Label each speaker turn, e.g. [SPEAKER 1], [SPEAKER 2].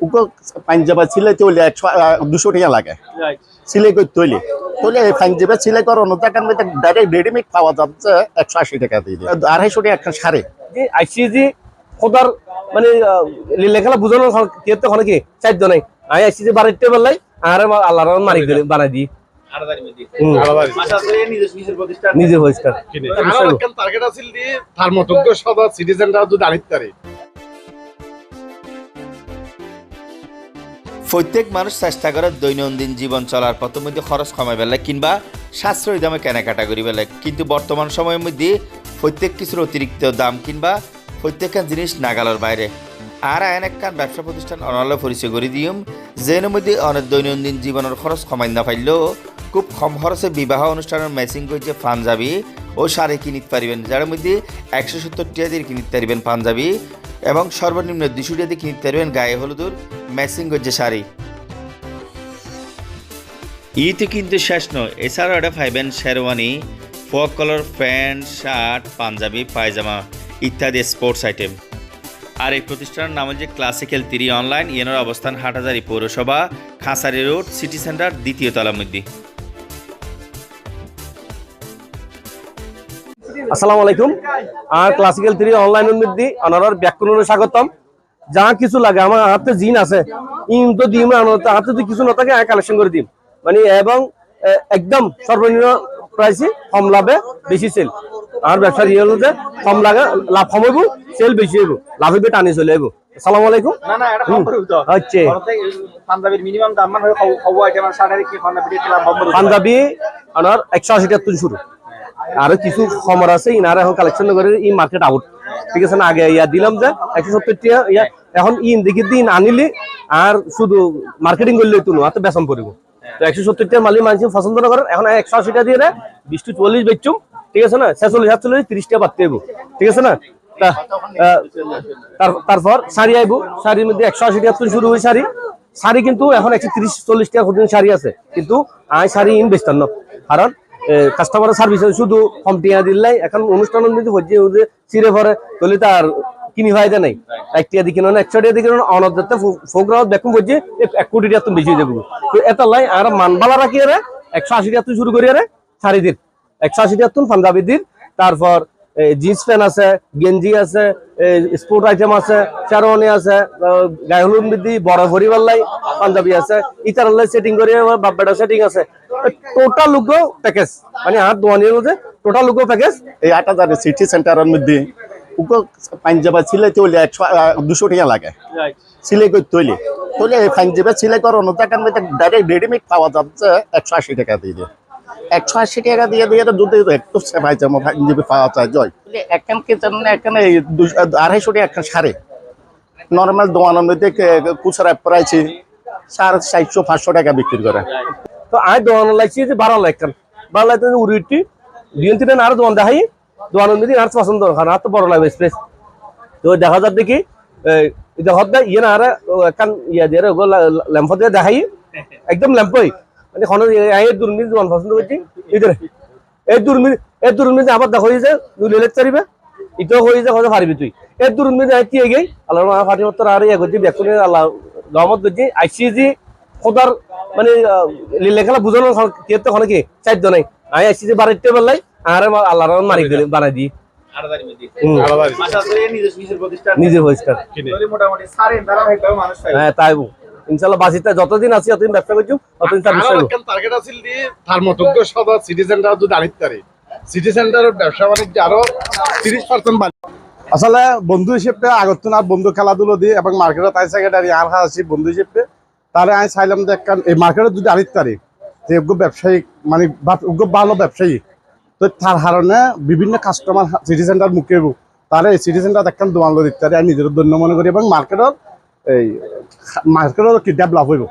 [SPEAKER 1] উকো পাঞ্জাবা সিলাই তৈলে দুশো টাকা লাগে। সিলাই করে তৈলে তৈলে এই পাঞ্জাবে সিলাই করানো টাকার মধ্যে ডাইরেক্ট রেডিমেড পাওয়া যাচ্ছে একশো আশি টাকা দিয়ে। আড়াইশো টাকা একটা
[SPEAKER 2] যে আইসিজি খোদার মানে লেখালা বুঝানো কেতে হনে কি? চাইতো নাই। আই আইসিজি বাড়াইতে পারলাই আর আল্লাহ রহমান মারি দিলে বানাই দি হুম, নিজে পরিষ্কার
[SPEAKER 3] টার্গেট আছিল দি থার্মোটুগ্য সদা সিটিজেনরা যদি আনিত পারে
[SPEAKER 4] প্রত্যেক মানুষ চেষ্টা করে দৈনন্দিন জীবন চলার পথে মধ্যে খরচ কমাই পেলে কিংবা সাশ্রয়ী দামে কেনাকাটা করি পেলে কিন্তু বর্তমান সময়ের মধ্যে প্রত্যেক কিছুর অতিরিক্ত দাম কিংবা প্রত্যেকখান জিনিস নাগালের বাইরে। আর আইন একখান ব্যবসা প্রতিষ্ঠান অনাল্য পরিচয় করে দিম যেন মধ্যে অনেক দৈনন্দিন জীবনের খরচ কমাই না পাইলেও খুব কম খরচে বিবাহ অনুষ্ঠানের ম্যাচিং করছে পাঞ্জাবি ও শাড়ি কিনিতে পারিবেন, যার মধ্যে একশো সত্তর টাকা দিয়ে কিনিতে পারিবেন পাঞ্জাবি এবং সর্বনিম্ন দুশো টাকা দিয়ে কিনিতে পারবেন গায়ে হলুদুর ম্যাচিং করছে শাড়ি। ইতে কিন্তু শেষ নয়। এছাড়াও এটা পাইবেন sherwani frock colour pant shirt panjabi pyjama ইত্যাদি স্পোর্টস আইটেম। আর এই প্রতিষ্ঠানের নাম হচ্ছে ক্লাসিক্যাল তিরি অনলাইন। ইয়েনের অবস্থান হাটহাজারি পৌরসভা খাসারি রোড সিটি সেন্টার দ্বিতীয় তলার মধ্যে
[SPEAKER 2] আসসালামু আলাইকুম। আর ক্লাসিক্যাল থ্রি অনলাইন মধ্যে অনারার ব্যাকরণে স্বাগতম। যা কিছু লাগে আমার হাতে জিন আছে তো দিম হাতে যদি কিছু না থাকে আমি কালেকশন করে দিম মানে এবং একদম সর্বনিম্ন প্রাইসে কম লাভে বেশি সেল আর ব্যবসার ইয়ে হলো যে কম লাগে লাভ কম হইব সেল বেশি হইব লাভ হইবে টানি চলে হইব। আসসালামু আলাইকুম।
[SPEAKER 5] না না এটা
[SPEAKER 2] হুম,
[SPEAKER 5] সম্পর্ক তো
[SPEAKER 2] হচ্ছে
[SPEAKER 5] পাঞ্জাবির মিনিমাম দাম মানে আইটেম কি পাঞ্জাবি
[SPEAKER 2] পাঞ্জাবি শুরু। আরও কিছু খবর আছে ইনারা এখন কালেকশন করে ই মার্কেট আউট ঠিক আছে না? আগে ইয়া দিলাম যে একশো সত্তর টাকা ইয়া এখন ইন দেখি দিন আনিলি আর শুধু মার্কেটিং করলে তুলো হাতে বেতন পড়িব। তো একশো সত্তর টাকা মালিক মানুষ পছন্দ না করেন এখন একশো আশি টাকা দিয়ে বিশ টু চল্লিশ বেচুম ঠিক আছে না? ছেচল্লিশ সাতচল্লিশ তিরিশ টাকা হইব ঠিক আছে না? তা, তারপর শাড়ি আইব শাড়ির মধ্যে একশো আশি টাকা শুরু হয় শাড়ি। শাড়ি কিন্তু এখন একশো তিরিশ চল্লিশ টাকা শাড়ি আছে কিন্তু আই শাড়ি ইন বেচতাম না কারণ কাস্টমার সার্ভিস শুধু কম টিয়া এখন অনুষ্ঠান যদি হচ্ছে চিরে ভরে তাহলে তার কিনি ফায়দা নাই। এক টিয়া দিকে না একশো টিয়া দিকে অনর যাতে দেখুন করছে, এক কোটি টাকা তুমি বেশি যাব। তো এটা লাই আর মানবালা রাখি আরে, একশো আশি টাকা শুরু করি আরে শাড়ি দিন একশো আশি টাকা পাঞ্জাবি দিন। তারপর জিন্স প্যান্ট আছে, গেঞ্জি আছে স্পোর্ট আইটেম আছে, শেরওয়ানি আছে গায়ে হলুদ বিদ্যি বড় ভরিবার লাই পাঞ্জাবি আছে, ইটার সেটিং করে বাপ্পাটা সেটিং আছে। টোটাল লুকো প্যাকেজ মানে হাত দোয়ানির মধ্যে টোটাল লুকো প্যাকেজ
[SPEAKER 1] এই আট হাজার সিটি সেন্টারের মধ্যে উকো পাঞ্জাবা সিলাই তৈলে একশো দুশো টাকা লাগে। সিলাই করে তৈলে তৈলে এই পাঞ্জাবে সিলাই করানো টাকার মধ্যে ডাইরেক্ট রেডিমেড পাওয়া যাচ্ছে একশো আশি টাকা দিয়ে। একশো আশি টাকা দিয়ে দিয়ে যদি একটু সেবাই যেমন পাঞ্জাবি পাওয়া যায় জয়। একখান কিচেন এখানে আড়াইশো টাকা একটা শাড়ি। নর্মাল দোকানের মধ্যে খুচরা প্রাইসে সাড়ে চারশো পাঁচশো টাকা বিক্রি করে।
[SPEAKER 2] তো আয় দোয়ান লাগছি যে বারো লাখ বারো লাখ উড়িটি তিন আর দোয়ান দেখাই। দোয়ানের মধ্যে আর পছন্দ খান আর তো বড় লাগবে স্পেস তো দেখা যাক দেখি দেয় ইয়ে না ইয়া দিয়ে ল্যাম্প দিয়ে দেখাই। একদম ল্যাম্পই মানে কোনো এই দুর্নীতি দোয়ান পছন্দ করছি ইধরে এই দুর্নীতি এই দুর্নীতি আবার দেখো যে তুই লেলেট চারিবে হয়ে পারবি তুই। এই দুর্নীতি আইতি এগেই আল্লাহ ফাটি আর ইয়ে করছি আল্লাহ করছি আইসিজি খোদার মানে লেখালা বুঝানো কেতে হনে কি, চাইতো নাই। আমি আইসিজি বাড়াইতে পারলাই আর আল্লাহ রহমান মারি দিলে বানাই দিই।
[SPEAKER 5] নিজের
[SPEAKER 2] পরিষ্কার। হ্যাঁ তাই ইনশাল্লাহ বাসিতে যতদিন আছি ততদিন ব্যবসা করছি ততদিন তার
[SPEAKER 3] টার্গেট আছিল দি থার্মোটুগ্য সদা সিটিজেনরা যদি আনিত পারে সিটি সেন্টারের ব্যবসা বাণিজ্য আরও তিরিশ পার্সেন্ট আসলে বন্ধু হিসেবে আগত না বন্ধু খেলাধুলো দিয়ে এবং মার্কেটে তাই সেক্রেটারি আর আছি বন্ধু হিসেবে তাহলে আমি চাইলাম যে এই মার্কেটে যদি আনিত পারি যে ব্যবসায়ী মানে ভালো ব্যবসায়ী তো তার কারণে বিভিন্ন কাস্টমার সিটি সেন্টার মুখে তারা এই সিটি সেন্টার একখান দোকান পারি, আমি নিজের ধন্য মনে করি এবং মার্কেটের এই মার্কেটের কি ডেভেলপ হইব।